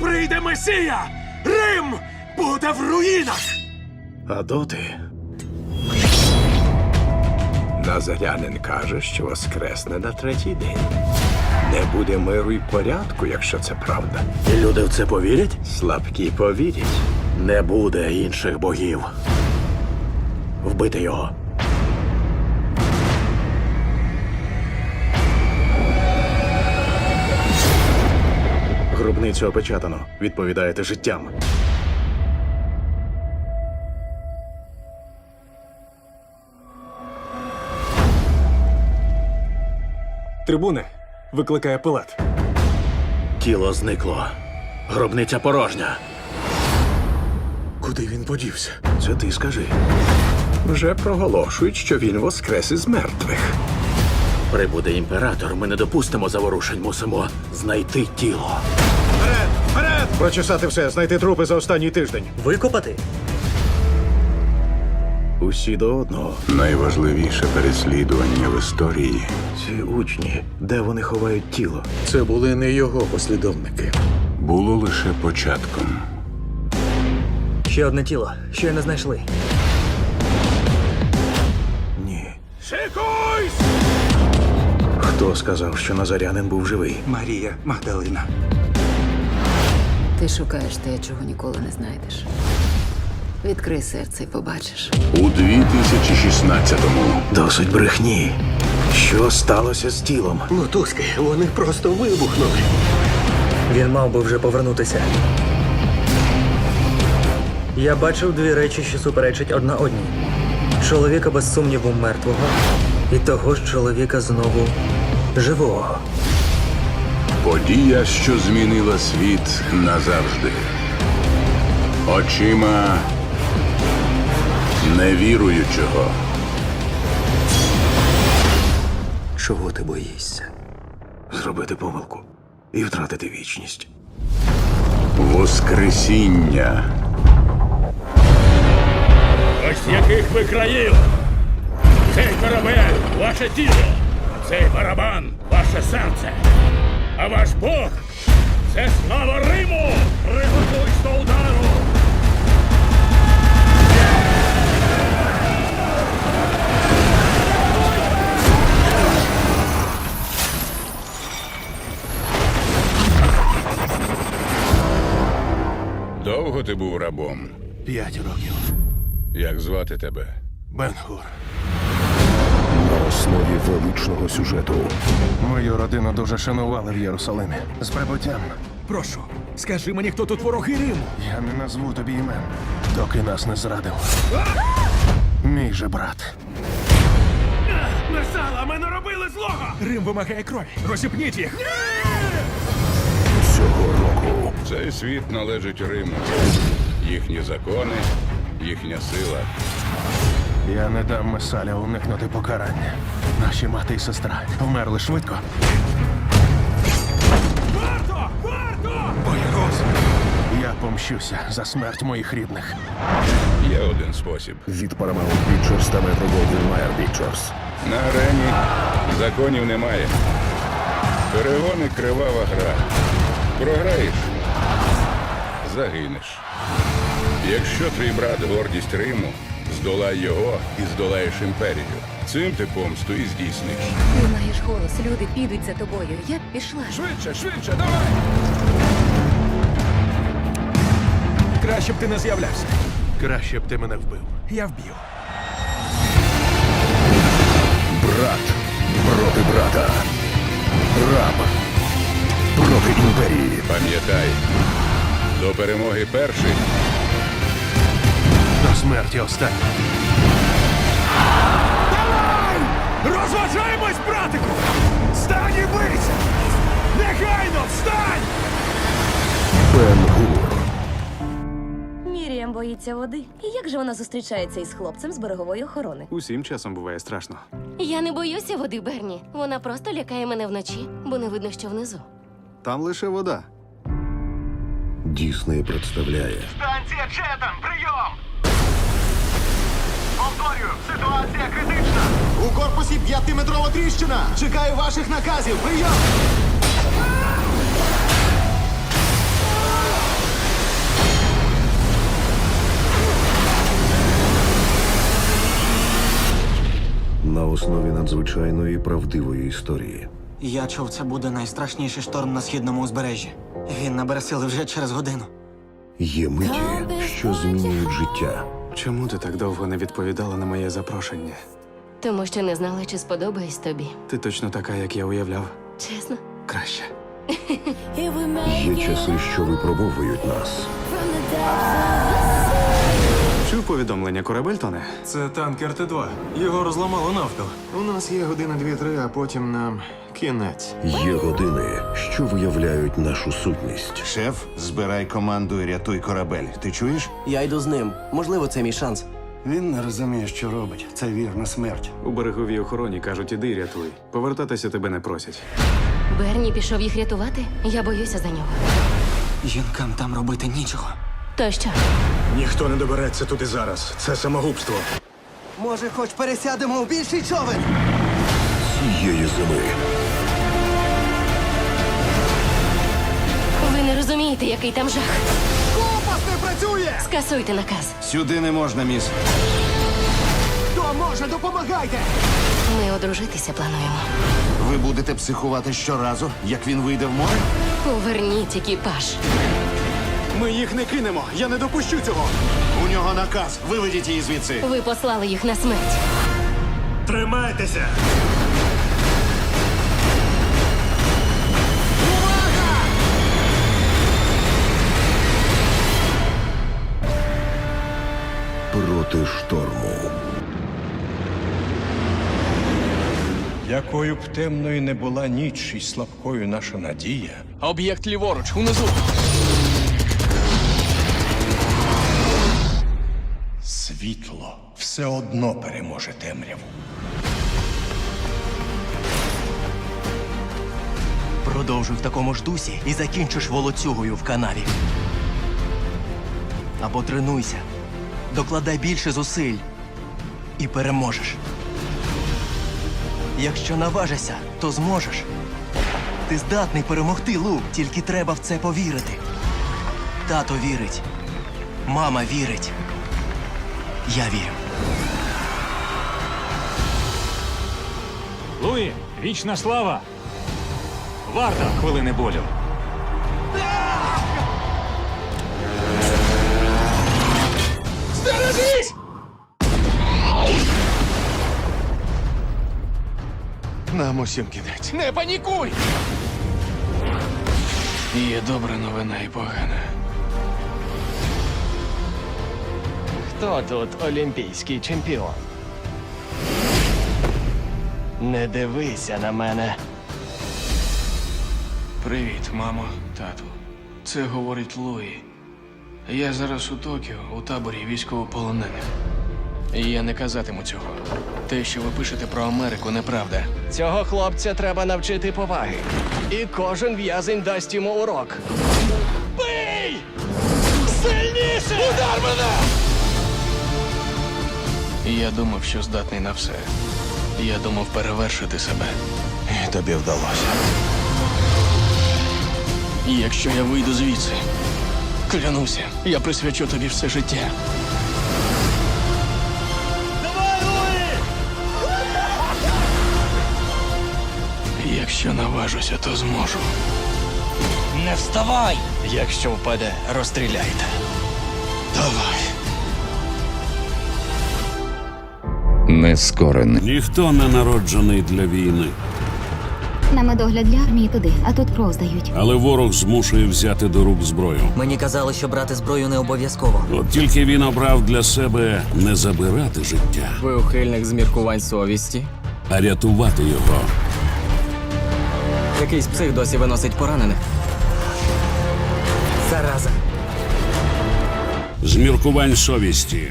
прийде Месія, Рим буде в руїнах. А доти Назарянин каже, що воскресне на третій день. Не буде миру й порядку, якщо це правда. і люди в це повірять? Слабкі повірять. Не буде інших богів. Вбити його. Гробницю опечатано. Відповідаєте життям. Трибуни викликає пилат. Тіло зникло. Гробниця порожня. Куди він подівся? Це ти скажи. Вже проголошують, що він воскрес із мертвих. Прибуде імператор, ми не допустимо заворушень, мусимо знайти тіло. Прочесати все, знайти трупи за останній тиждень. Викопати? Усі до одного. Найважливіше переслідування в історії. Ці учні, де вони ховають тіло? Це були не його послідовники. Було лише початком. Ще одне тіло. Щойно знайшли. Ні. Шикуйсь! Хто сказав, що Назарянин був живий? Марія Магдалина. Ти шукаєш те, чого ніколи не знайдеш. Відкрий серце і побачиш. У 2016-му Досить брехні. Що сталося з тілом? Мотузки, вони просто вибухнули. Він мав би вже повернутися. Я бачив дві речі, що суперечать одна одній: чоловіка без сумніву мертвого, і того ж чоловіка знову живого. Подія, що змінила світ назавжди. Очима невіруючого. Чого ти боїшся? Зробити помилку і втратити вічність. Воскресіння. Ось яких ви країв! Цей корабель ваше тіло, цей барабан ваше серце. А ваш Бог це слава Риму! Приготуйсь до удару! Довго ти був рабом? П'ять років. Як звати тебе? Бенгур. Основі величного сюжету. Мою родину дуже шанували в Єрусалимі. З прибуттям. Прошу, скажи мені, хто тут вороги Риму. Я не назву тобі імен, доки нас не зрадив. Мій же брат. Мерсала, ми не робили злого! Рим вимагає крові. Розіпніть їх. Цього року цей світ належить Риму. Їхні закони, їхня сила. Я не дам Месаля уникнути покарання. Наші мати і сестра вмерли швидко. Варто! Варто! Я помщуся за смерть моїх рідних. Є один спосіб. Від Paramount Pictures та Metro Goldwyn Mayer Pictures. На арені законів немає. Перегони кривава гра. Програєш, загинеш. Якщо твій брат гордість Риму, здолай його і здолаєш імперію. Цим ти помсту і здійсниш. Ти маєш голос, люди підуть за тобою. Я б пішла. Швидше, швидше, давай! Краще б ти не з'являвся. Краще б ти мене вбив. Я вб'ю. Брат проти брата. Раб проти імперії. Пам'ятай, до перемоги перший смерті останній. Розважаємось, братику! Встань і бийся! Негайно встань! Бен-Гур. Міріам боїться води. І як же вона зустрічається із хлопцем з берегової охорони? Усім часом буває страшно. Я не боюся води, Берні. Вона просто лякає мене вночі, бо не видно, що внизу. Там лише вода. Дісней представляє Станція Четам, прийом! Повторюю, ситуація критична. У корпусі п'ятиметрова тріщина. Чекаю ваших наказів. Прийом! На основі надзвичайної правдивої історії. Я чув, це буде найстрашніший шторм на східному узбережжі. Він набере сили вже через годину. Є миті, що змінюють життя. Чому ти так довго не відповідала на моє запрошення? Тому що не знала, чи сподобаюсь тобі. Ти точно така, як я уявляв. Чесно. Краще. Є часи, що випробовують нас. Чув повідомлення корабель тоне? Це танкер Т-2. Його розламало навпіл. У нас є година дві-три, а потім нам кінець. Є години, що виявляють нашу сутність. Шеф, збирай команду і рятуй корабель. Ти чуєш? Я йду з ним. Можливо, це мій шанс. Він не розуміє, що робить. Це вірна смерть. У береговій охороні кажуть, іди рятуй. Повертатися тебе не просять. Берні пішов їх рятувати. Я боюся за нього. Жінкам там робити нічого. То що? Ніхто не добереться туди зараз. Це самогубство. Може, хоч пересядемо у більший човен? Цієї зими Ви не розумієте, який там жах. Компас не працює! Скасуйте наказ. Сюди не можна, міс. Хто може, допомагайте! Ми одружитися плануємо. Ви будете психувати щоразу, як він вийде в море? Поверніть екіпаж. Ми їх не кинемо. Я не допущу цього. У нього наказ. Виведіть її звідси. Ви послали їх на смерть. Тримайтеся! проти шторму. Якою б темною не була ніч і слабкою наша надія, Об'єкт ліворуч, унизу. Світло все одно переможе темряву. Продовжуй в такому ж дусі і закінчиш волоцюгою в канаві. Або тренуйся. Докладай більше зусиль і переможеш. Якщо наважишся, то зможеш. Ти здатний перемогти, Лу, тільки треба в це повірити. Тато вірить. Мама вірить. Я вірю. Луї, вічна слава. Варта хвилини болю. Нам усім кінець. Не панікуй! Є добра новина і погана. Хто тут олімпійський чемпіон? Не дивися на мене. Привіт, мамо, тату. Це говорить Луї. Я зараз у Токіо, у таборі військовополонених. І я не казатиму цього. Те, що ви пишете про Америку, неправда. Цього хлопця треба навчити поваги. І кожен в'язень дасть йому урок. Бий! Сильніше! Удар мене! Я думав, що здатний на все. Я думав перевершити себе. І тобі вдалося. І якщо я вийду звідси, клянуся, я присвячу тобі все життя. Якщо наважуся, то зможу. Не вставай! Якщо впаде, розстріляйте. Давай. Нескорений. Ніхто не народжений для війни, На медогляд для армії туди, а тут кров здають. але ворог змушує взяти до рук зброю. Мені казали, що брати зброю не обов'язково. От тільки він обрав для себе не забирати життя, Ви ухильник з міркувань совісті. а рятувати його. Якийсь псих досі виносить поранених. Зараза. З міркувань совісті